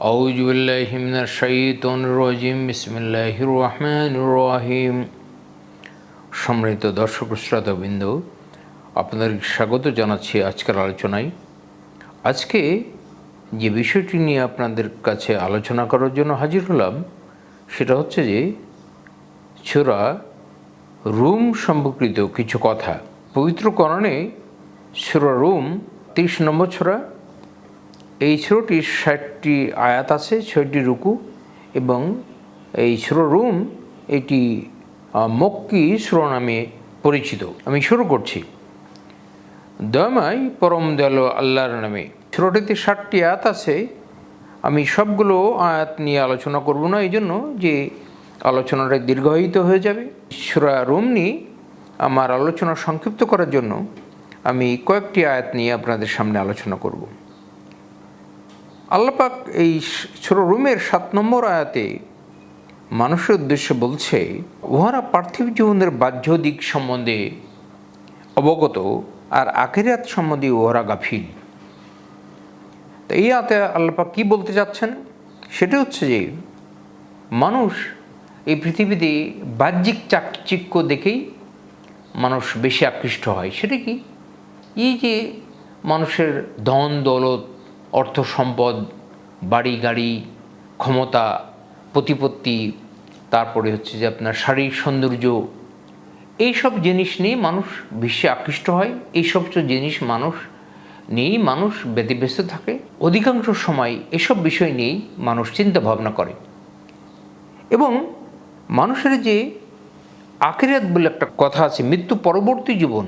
أعوذ بالله من الشيطان الرجيم بسم الله الرحمن الرحيم সম্মানিত দর্শক শ্রোতাবৃন্দ আপনাদের স্বাগত জানাচ্ছি আজকের আলোচনায় আজকে যে বিষয়টি নিয়ে আপনাদের কাছে আলোচনা করার জন্য হাজির হলাম সেটা হচ্ছে যে ছোরা রুম সম্পর্কিত কিছু কথা পবিত্র করণে ছোরা রুম তিরিশ নম্বর ছোরা এই ছোরটির ষাটটি আয়াত আছে ছয়টি রুকু এবং এই ছোর রুম এটি মক্কি সুর নামে পরিচিত। আমি শুরু করছি। দয়াময় পরম দয়ালু আল্লাহর নামে। ছোটটিতে ষাটটি আয়াত আছে। আমি সবগুলো আয়াত নিয়ে আলোচনা করব না, এই জন্য যে আলোচনাটা দীর্ঘায়িত হয়ে যাবে। সুরা রুম নিয়ে আমার আলোচনা সংক্ষিপ্ত করার জন্য আমি কয়েকটি আয়াত নিয়ে আপনাদের সামনে আলোচনা করব। আল্লাপাক এই ছোট রুমের সাত নম্বর আয়াতে মানুষের উদ্দেশ্যে বলছে, উহারা পার্থিব জীবনের বাহ্য দিক সম্বন্ধে অবগত আর আখেরাত সম্বন্ধে উহারা গাফিল। তো এই আয়াতে আল্লাপাক কী বলতে চাচ্ছেন? সেটা হচ্ছে যে, মানুষ এই পৃথিবীতে বাহ্যিক চাকচিক্য দেখেই মানুষ বেশি আকৃষ্ট হয়। সেটা কি? এই যে মানুষের ধন দৌলত অর্থ সম্পদ বাড়ি, গাড়ি, ক্ষমতা, প্রতিপত্তি, তারপরে হচ্ছে যে আপনার শারীরিক সৌন্দর্য, এইসব জিনিস নিয়ে মানুষ বিশ্বে আকৃষ্ট হয়। এইসব জিনিস মানুষ নিয়েই মানুষ ব্যতিব্যস্ত থাকে। অধিকাংশ সময় এসব বিষয় নিয়েই মানুষ চিন্তা ভাবনা করে। এবং মানুষের যে আখিরাত বলে একটা কথা আছে, মৃত্যু পরবর্তী জীবন,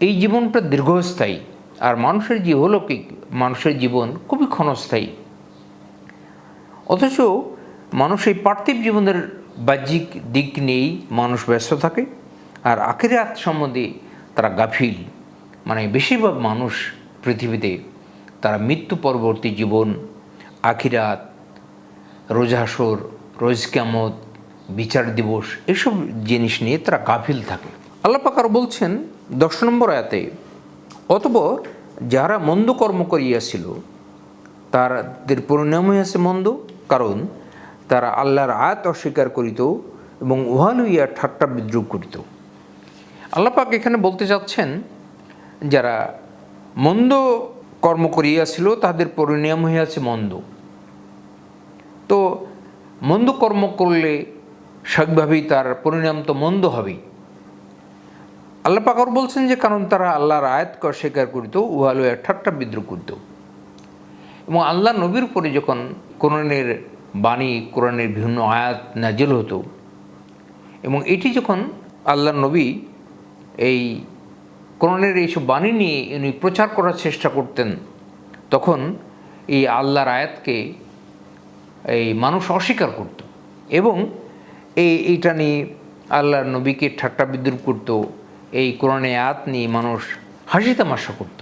এই জীবনটা দীর্ঘস্থায়ী। আর মানুষের যে অলৌকিক মানুষের জীবন খুবই ক্ষণস্থায়ী। অথচ মানুষ এই পার্থিব জীবনের বাহ্যিক দিক নিয়েই মানুষ ব্যস্ত থাকে আর আখিরাত সম্বন্ধে তারা গাফিল। মানে বেশিরভাগ মানুষ পৃথিবীতে তারা মৃত্যু পরবর্তী জীবন আখিরাত রোজাসর রোজ কেমত বিচার দিবস, এসব জিনিস নিয়ে তারা গাফিল থাকে। আল্লাহ পাকার বলছেন দশ নম্বর আয়াতে অতপর যারা মন্দ কর্ম করিয়াছিল, তাদের পরিণাম হইয়াছে মন্দ, কারণ তারা আল্লাহর আয়াত অস্বীকার করিত এবং উহা লইয়া ঠাট্টা বিদ্রুপ করিত। আল্লাপাক এখানে বলতে চাচ্ছেন যারা মন্দ কর্ম করিয়াছিল, তাদের পরিণাম হইয়াছে মন্দ। তো মন্দ কর্ম করলে স্বাভাবিকভাবেই তার পরিণাম তো মন্দ হবেই। আল্লাহ পাকর বলছেন যে, কারণ তারা আল্লাহর আয়াতকে অস্বীকার করিত, উহালয়া ঠাট্টা বিদ্রোহ করিত। এবং আল্লাহ নবীর উপরে যখন কোরআনের বাণী, কোরআনের বিভিন্ন আয়াত নাজিল হতো, এবং এটি যখন আল্লাহ নবী এই কোরআনের এইসব বাণী নিয়ে উনি প্রচার করার চেষ্টা করতেন, তখন এই আল্লাহর আয়াতকে এই মানুষ অস্বীকার করত। এবং এই, এইটা নিয়ে আল্লাহর নবীকে ঠাট্টা বিদ্রুপ করত এই কোরআনে আয়াত নিয়ে মানুষ হাসি তামাশা করত।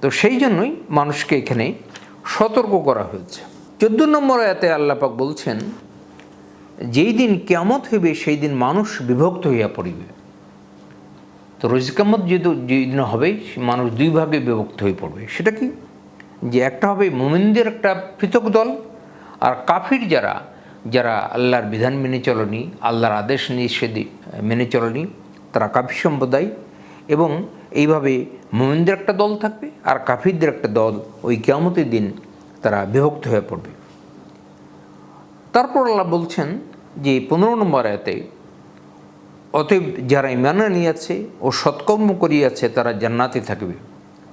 তো সেই জন্যই মানুষকে এখানে সতর্ক করা হয়েছে। চোদ্দ নম্বর আয়াতে আল্লাপাক বলছেন, যেই দিন কেমত হইবে, সেই দিন মানুষ বিভক্ত হইয়া পড়িবে। তো রোজকামত যেহেতু যেদিন হবে মানুষ দুই ভাগে বিভক্ত হয়ে পড়বে। সেটা কি? যে একটা হবে মোমিনদের একটা পৃথক দল, আর কাফির যারা যারা আল্লাহর বিধান মেনে চলনি, আল্লাহর আদেশ নিষেধ, মেনে চলনি তারা কাফি সম্প্রদায় এবং এইভাবে মোমিনদের একটা দল থাকবে আর কাফিরদের একটা দল ওই কেয়ামতের দিন তারা বিভক্ত হয়ে পড়বে। তারপর আল্লাহ বলছেন যে পনেরো নম্বর আয়াতে, অতএব যারা ইমানা নিয়েছে ও সৎকর্ম করিয়াছে তারা জান্নাতে থাকবে।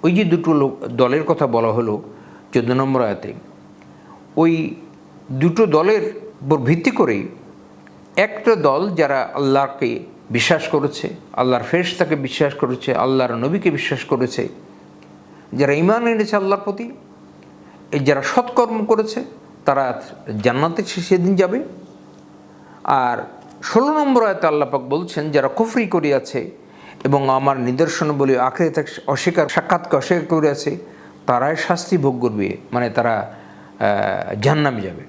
ওই যে দুটো লোক, দলের কথা বলা হলো চোদ্দ নম্বর আয়াতে, ওই দুটো দলের উপর ভিত্তি করেই একটা দল যারা আল্লাহকে বিশ্বাস করেছে, আল্লাহর ফেরেশতাকে বিশ্বাস করেছে, আল্লাহর নবীকে বিশ্বাস করেছে। যারা ইমান এনেছে আল্লাহর প্রতি, এই যারা সৎকর্ম করেছে, তারা জান্নাতে সেদিন যাবে। আর ষোলো নম্বর আয়তে আল্লাপাক বলছেন, যারা কুফরি করিয়াছে এবং আমার নিদর্শন বলে আখড়ে অস্বীকার, সাক্ষাৎকে অস্বীকার করিয়াছে, তারাই শাস্তি ভোগ করবে মানে তারা জাহান্নামে যাবে।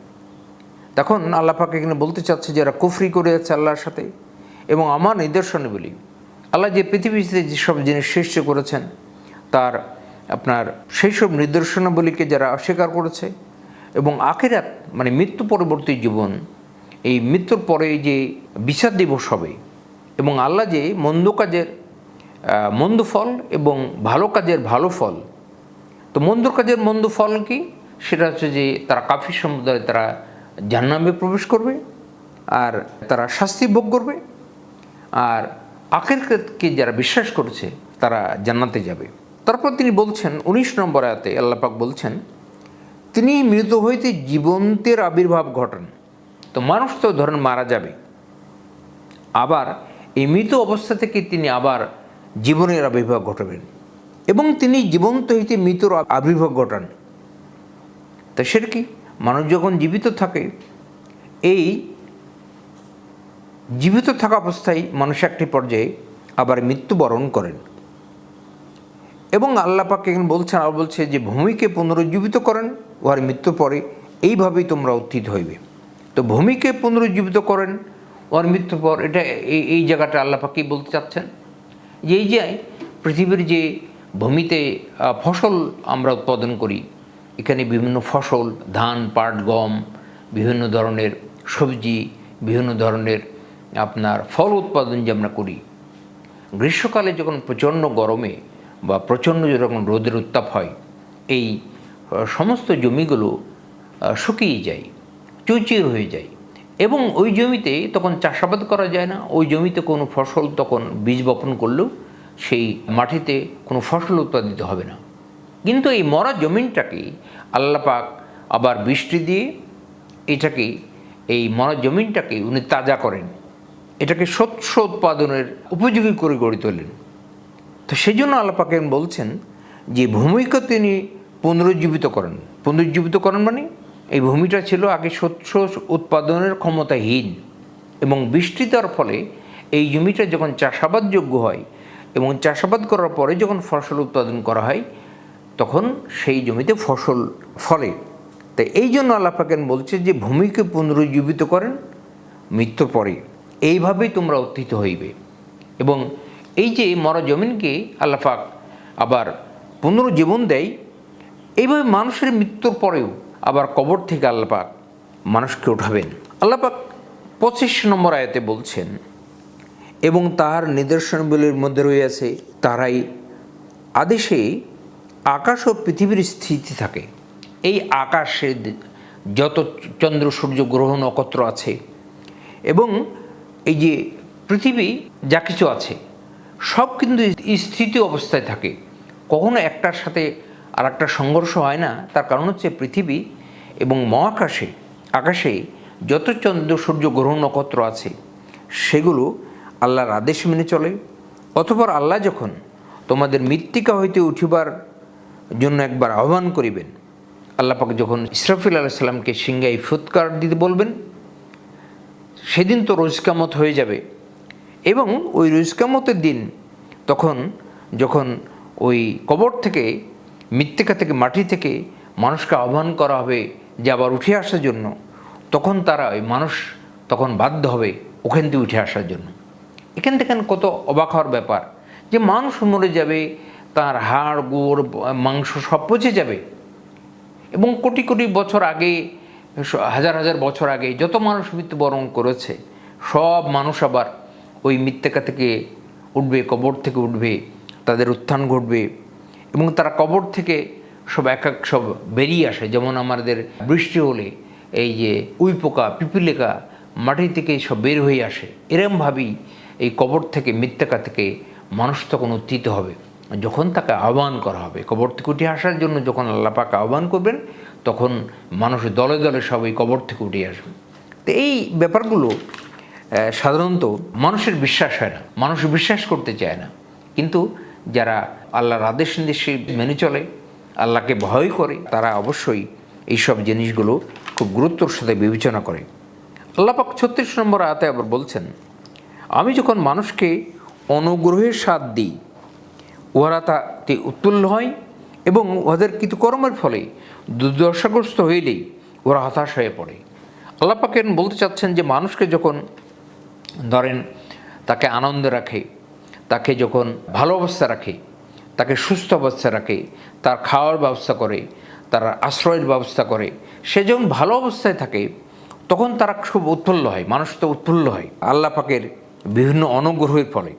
তখন আল্লাপাক এখানে বলতে চাচ্ছে, যারা কুফরি করিয়াছে আল্লাহর সাথে এবং আমার নিদর্শনে বলি, আল্লাহ যে পৃথিবীতে যেসব জিনিস সৃষ্টি করেছেন, তার আপনার সেই সব নিদর্শনাবলীকে যারা অস্বীকার করেছে এবং আখেরাত মানে মৃত্যু পরবর্তী জীবন, এই মৃত্যুর পরে যে বিচার দিবস হবে এবং আল্লাহ যে মন্দ কাজের মন্দ ফল এবং ভালো কাজের ভালো ফল, তো মন্দ কাজের মন্দ ফল কি? সেটা হচ্ছে যে তারা কাফির সম্প্রদায় তারা জাহান্নামে প্রবেশ করবে আর তারা শাস্তি ভোগ করবে। আর আখেরকে যারা বিশ্বাস করছে, তারা জান্নাতে যাবে। তারপর তিনি বলছেন, উনিশ নম্বর আয়াতে আল্লাপাক বলছেন, তিনি মৃত হইতে জীবন্তের আবির্ভাব ঘটান। তো মানুষ তো ধরেন মারা যাবে। আবার এই মৃত অবস্থা থেকে তিনি আবার জীবনের আবির্ভাব ঘটাবেন এবং তিনি জীবন্ত হইতে মৃতর আবির্ভাব ঘটান। তা সেটা কি? মানুষ যখন জীবিত থাকে, এই জীবিত থাকা অবস্থায় মানুষ একটি পর্যায়ে আবার মৃত্যুবরণ করেন। এবং আল্লাহ পাক এখানে বলছেন আর বলছে যে ভূমিকে পুনরুজ্জীবিত করেন উহার মৃত্যুর পরে এইভাবেই তোমরা উত্থিত হইবে। তো ভূমিকে পুনরুজ্জীবিত করেন ওর মৃত্যুর পর এটা এই এই জায়গাটা আল্লাহ পাক বলতে চাচ্ছেন? যে এই যে পৃথিবীর যে ভূমিতে ফসল আমরা উৎপাদন করি, এখানে বিভিন্ন ফসল, ধান, পাট, গম, বিভিন্ন ধরনের সবজি, বিভিন্ন ধরনের আপনার ফল উৎপাদন যে আমরা করি, গ্রীষ্মকালে যখন প্রচণ্ড গরমে বা প্রচণ্ড যখন রোদের উত্তাপ হয়, এই সমস্ত জমিগুলো শুকিয়ে যায়, চৌচির হয়ে যায় এবং ওই জমিতে তখন চাষাবাদ করা যায় না। ওই জমিতে কোনো ফসল তখন বীজ বপন করলেও সেই মাটিতে কোনো ফসল উৎপাদিত হবে না। কিন্তু এই মরা জমিনটাকে আল্লাপাক আবার বৃষ্টি দিয়ে এটাকে, এই মরা জমিনটাকে উনি তাজা করেন। এটাকে শস্য উৎপাদনের উপযোগী করে গড়ে তোলেন। তো সেই জন্য আল্লাপাকে বলছেন যে ভূমিকে তিনি পুনরুজ্জীবিত করেন। পুনরুজ্জীবিত করেন মানে এই ভূমিটা ছিল আগে শস্য উৎপাদনের ক্ষমতাহীন এবং বৃষ্টি দেওয়ার ফলে এই জমিটা যখন চাষাবাদযোগ্য হয় এবং চাষাবাদ করার পরে যখন ফসল উৎপাদন করা হয়, তখন সেই জমিতে ফসল ফলে। তাই এই জন্য আল্লাপাকেন বলছে যে, ভূমিকে পুনরুজ্জীবিত করেন, মৃত্যুর পরে। এইভাবেই তোমরা উত্থিত হইবে। এবং এই যে মরা জমিনকে আল্লাপাক আবার পুনরুজ্জীবন দেয়, এইভাবে মানুষের মৃত্যুর পরেও আবার কবর থেকে আল্লাপাক মানুষকে উঠাবেন। আল্লাপাক পঁচিশ নম্বর আয়াতে বলছেন, এবং তাহার নিদর্শনগুলির মধ্যে রয়েছে তারাই আদেশে আকাশ ও পৃথিবীর স্থিতি থাকে। এই আকাশে যত চন্দ্র, সূর্য, গ্রহ, নক্ষত্র আছে, এবং এই যে পৃথিবী যা কিছু আছে, সব কিন্তু স্থিত অবস্থায় থাকে। কখনো একটার সাথে আর একটা সংঘর্ষ হয় না। তার কারণ হচ্ছে পৃথিবী এবং মহাকাশে, আকাশে যত চন্দ্র, সূর্য, গ্রহ, নক্ষত্র আছে, সেগুলো আল্লাহর আদেশ মেনে চলে। অথবা আল্লাহ যখন তোমাদের মৃত্তিকা হইতে উঠিবার জন্য একবার আহ্বান করিবেন, আল্লাহ পাক যখন ইসরাফিল আলাইসাল্লামকে সিংহাই ফুৎকার দিতে বলবেন সেদিন তো রোজকামত হয়ে যাবে। এবং ওই রোজকামতের দিন তখন যখন ওই কবর থেকে, মৃত্তিকা থেকে, মাটি থেকে মানুষকে আহ্বান করা হবে যে আবার উঠে আসার জন্য, তখন তারা ওই মানুষ তখন বাধ্য হবে ওখান থেকে উঠে আসার জন্য। এখান থেকে কত অবাক হওয়ার ব্যাপার যে মানুষ মরে যাবে, তার হাড়, গোড়, মাংস সব পচে যাবে। এবং কোটি কোটি বছর আগে হাজার হাজার বছর আগে যত মানুষ মৃত্যুবরণ করেছে, সব মানুষ আবার ওই মৃত্তিকা থেকে উঠবে, কবর থেকে উঠবে, তাদের উত্থান ঘটবে এবং তারা কবর থেকে সব এক এক সব বেরিয়ে আসে। যেমন আমাদের বৃষ্টি হলে এই যে উই পোকা, পিপিলিকা মাটি থেকে সব বের হয়ে আসে। এরমভাবেই এই কবর থেকে, মৃত্তিকা থেকে মানুষ তখন উত্থিত হবে। যখন তাকে আহ্বান করা হবে, কবর থেকে উঠে আসার জন্য যখন আল্লাপাকে আহ্বান করবেন তখন মানুষ দলে দলে সব এই কবর থেকে উঠে আসবে। তো এই ব্যাপারগুলো সাধারণত মানুষের বিশ্বাস হয় না, মানুষ বিশ্বাস করতে চায় না। কিন্তু যারা আল্লাহর আদেশ নির্দেশে মেনে চলে, আল্লাহকে ভয় করে, তারা অবশ্যই এইসব জিনিসগুলো খুব গুরুত্বর সাথে বিবেচনা করে। আল্লাপাক ছত্রিশ নম্বর আয়াতে আবার বলছেন, আমি যখন মানুষকে অনুগ্রহের স্বাদ দিই, উহারা তাতে উত্তুল্য হয় এবং উহাদের কৃতকর্মের ফলে দুর্দশাগ্রস্ত হইলেই ওরা হতাশ হয়ে পড়ে। আল্লাপাকেন বলতে চাচ্ছেন যে মানুষকে যখন ধরেন তাকে আনন্দে রাখে, তাকে যখন ভালো অবস্থা রাখে, তাকে সুস্থ অবস্থা রাখে, তার খাওয়ার ব্যবস্থা করে, তার আশ্রয়ের ব্যবস্থা করে, সে যখন ভালো অবস্থায় থাকে, তখন তারা খুব উৎফুল্ল হয়, মানুষ তো উৎফুল্ল হয়। আল্লাহ পাকের বিভিন্ন অনুগ্রহের ফলে।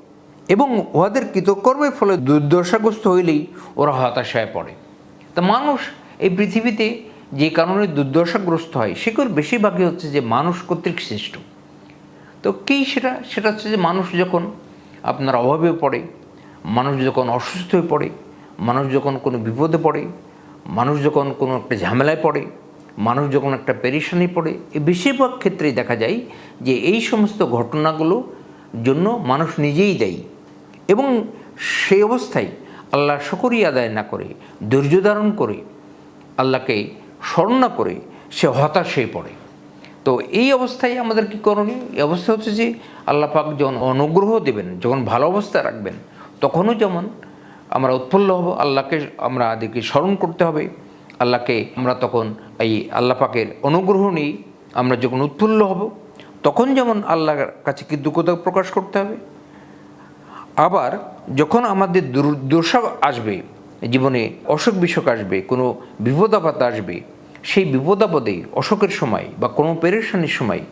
এবং উহাদের কৃতকর্মের ফলে দুর্দশাগ্রস্ত হইলেই ওরা হতাশায় পড়ে। তা মানুষ এই পৃথিবীতে যে কারণে দুর্দশাগ্রস্ত হয় সেগুলোর বেশিরভাগই হচ্ছে যে মানুষ কর্তৃক সৃষ্ট তো কী সেটা? সেটা হচ্ছে যে মানুষ যখন আপনার অভাবে পড়ে, মানুষ যখন অসুস্থ হয়ে পড়ে, মানুষ যখন কোনো বিপদে পড়ে, মানুষ যখন কোনো একটা ঝামেলায় পড়ে, মানুষ যখন একটা পেরেশানি পড়ে এই বেশিরভাগ ক্ষেত্রেই দেখা যায় যে এই সমস্ত ঘটনাগুলো জন্য মানুষ নিজেই দেয়। এবং সেই অবস্থায় আল্লাহ শকরিয়া আদায় না করে, ধৈর্য ধারণ করে, আল্লাহকে স্মরণ না করে সে হতাশ পড়ে। তো এই অবস্থায় আমাদের কী করণীয়? এই অবস্থা হচ্ছে যে আল্লাহ পাক যখন অনুগ্রহ দেবেন, যখন ভালো অবস্থা রাখবেন, তখনও যেমন আমরা উৎফুল্ল হব, আল্লাহকে আমরা আদিকে স্মরণ করতে হবে, আল্লাহকে আমরা তখন এই আল্লাহ পাকের অনুগ্রহ নিই আমরা যখন উৎফুল্ল হব, তখন যেমন আল্লাহর কাছে কৃতজ্ঞতা প্রকাশ করতে হবে আবার যখন আমাদের দুর্দশা আসবে, জীবনে অসুখ বিসুখ আসবে, কোনো বিপদ আপদ আসবে, সেই বিপদ আপদে অসুখের সময় বা কোনো পেরেশানির সময়,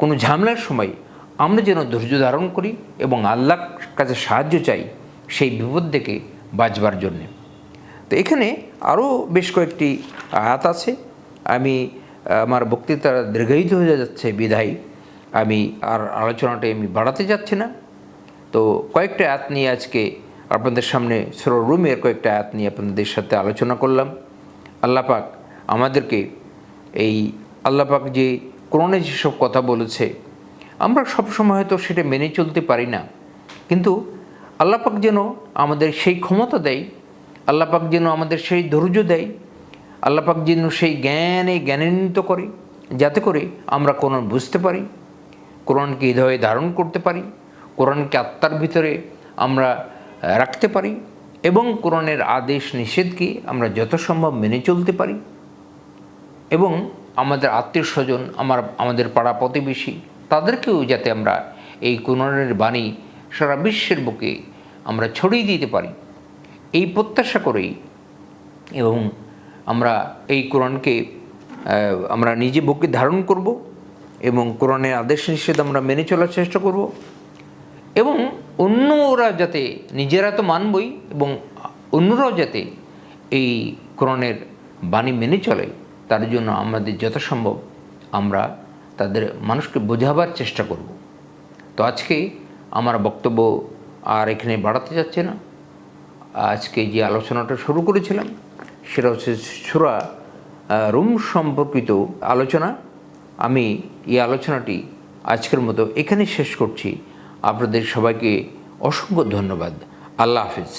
কোনো ঝামেলার সময় আমরা যেন ধৈর্য ধারণ করি এবং আল্লাহর কাছে সাহায্য চাই সেই বিপদ থেকে বাঁচবার জন্যে। তো এখানে আরও বেশ কয়েকটি আয়াত আছে। আমি, আমার বক্তৃতা দীর্ঘায়িত হয়ে যাচ্ছে বিধায় আমি আর আলোচনাটা আমি বাড়াতে যাচ্ছি না। তো কয়েকটা আয়াত নিয়ে আজকে আপনাদের সামনে রুমের কয়েকটা আয়াত নিয়ে আপনাদের সাথে আলোচনা করলাম। আল্লাপাক আমাদেরকে এই আল্লাপাক যে কোরআনে যেসব কথা বলেছে, আমরা সবসময় হয়তো সেটা মেনে চলতে পারি না। কিন্তু আল্লাপাক যেন আমাদের সেই ক্ষমতা দেয় আল্লাপাক যেন আমাদের সেই ধৈর্য দেয় আল্লাপাক যেন সেই জ্ঞানে জ্ঞানান্বিত করে, যাতে করে আমরা কোরআন বুঝতে পারি, কোরআনকে হৃদয়ে ধারণ করতে পারি কোরআনকে আত্মার ভিতরে আমরা রাখতে পারি এবং কোরআনের আদেশ নিষেধকে আমরা যত সম্ভব মেনে চলতে পারি এবং আমাদের আত্মীয় স্বজন, আমার, আমাদের পাড়া প্রতিবেশী, তাদেরকেও যাতে আমরা এই কোরআনের বাণী সারা বিশ্বের বুকে আমরা ছড়িয়ে দিতে পারি। এই প্রত্যাশা করেই এবং আমরা এই কোরআনকে আমরা নিজে বুকে ধারণ করব এবং কোরআনের আদেশ নিষেধ আমরা মেনে চলার চেষ্টা করব। এবং অন্যরা যাতে নিজেরা তো মানবই এবং অন্যরাও যাতে এই কোরআনের বাণী মেনে চলে, তার জন্য আমাদের যথাসম্ভব আমরা তাদের মানুষকে বোঝাবার চেষ্টা করব। তো আজকে আমার বক্তব্য আর এখানে বাড়াতে যাচ্ছে না। আজকে যে আলোচনাটা শুরু করেছিলাম, সেটা হচ্ছে সুরা রুম সম্পর্কিত আলোচনা। আমি এই আলোচনাটি আজকের মতো এখানে শেষ করছি। আপনাদের সবাইকে অসংখ্য ধন্যবাদ। আল্লাহ হাফিজ।